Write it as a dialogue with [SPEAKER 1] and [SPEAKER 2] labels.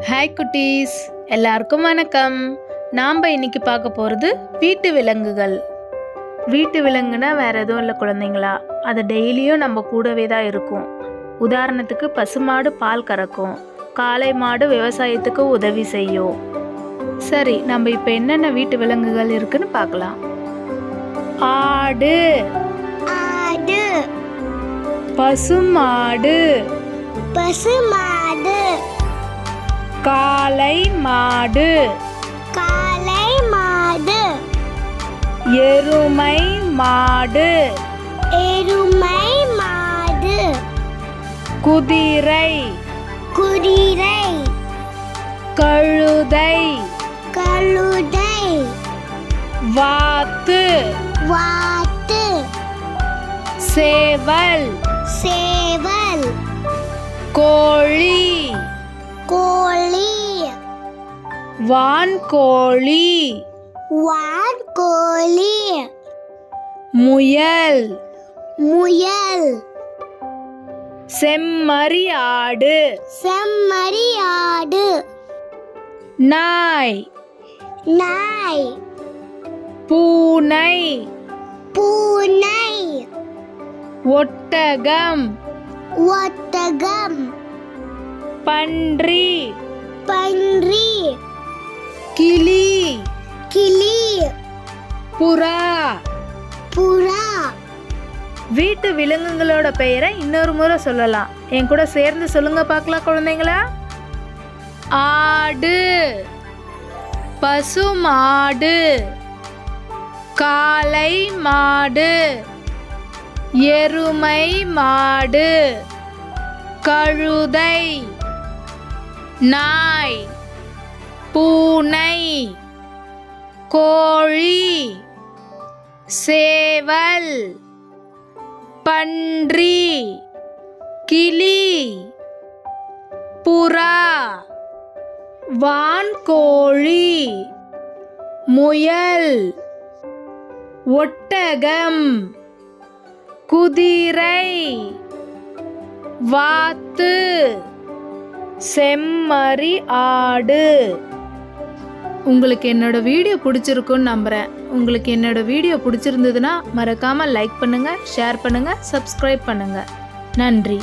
[SPEAKER 1] Hi குட்டீஸ். எல்லாருக்கும் வணக்கம். நாம் இன்னைக்கு பார்க்க போகிறது வீட்டு விலங்குகள். வீட்டு விலங்குனா வேற எதுவும் இல்லை குழந்தைங்களா? அது டெய்லியும் நம்ம கூடவே தான் இருக்கும். உதாரணத்துக்கு பசுமாடு பால் கறக்கும். காளை மாடு விவசாயத்துக்கு உதவி செய்யும். சரி நம்ம இப்போ என்னென்ன வீட்டு விலங்குகள் இருக்குன்னு பார்க்கலாம். ஆடு.
[SPEAKER 2] ஆடு.
[SPEAKER 1] பசுமாடு
[SPEAKER 2] பசுமாடு
[SPEAKER 1] காளை மாடு.
[SPEAKER 2] காளை மாடு.
[SPEAKER 1] எருமை மாடு.
[SPEAKER 2] எருமை மாடு.
[SPEAKER 1] குதிரை.
[SPEAKER 2] குதிரை.
[SPEAKER 1] கழுதை.
[SPEAKER 2] கழுதை.
[SPEAKER 1] வாத்து.
[SPEAKER 2] வாத்து.
[SPEAKER 1] சேவல்.
[SPEAKER 2] சேவல்
[SPEAKER 1] வான்கோழி.
[SPEAKER 2] வான்கோழி.
[SPEAKER 1] முயல்.
[SPEAKER 2] முயல்.
[SPEAKER 1] செம்மறி ஆடு.
[SPEAKER 2] செம்மறி ஆடு.
[SPEAKER 1] நாய்.
[SPEAKER 2] நாய்.
[SPEAKER 1] பூனை.
[SPEAKER 2] பூனை.
[SPEAKER 1] ஒட்டகம்.
[SPEAKER 2] ஒட்டகம்.
[SPEAKER 1] பன்றி.
[SPEAKER 2] பன்றி.
[SPEAKER 1] புறா வீட்டு விலங்குகளோட பெயரை இன்னொரு முறை சொல்லலாம். என் கூட சேர்ந்து சொல்லுங்க பார்க்கலாம் குழந்தைங்களா? ஆடு. பசு மாடு. காளை மாடு. எருமை மாடு. கழுதை. நாய். பூனை. கோழி. சேவல் பன்றி கிளி புறா வான்கோழி முயல் ஒட்டகம் குதிரை வாத்து செம்மறி ஆடு. உங்களுக்கு என்னோட வீடியோ பிடிச்சிருக்குன்னு நம்புகிறேன் உங்களுக்கு என்னோட வீடியோ பிடிச்சிருந்ததுன்னா மறக்காமல் லைக் பண்ணுங்கள் ஷேர் பண்ணுங்கள் சப்ஸ்கிரைப் பண்ணுங்கள் நன்றி.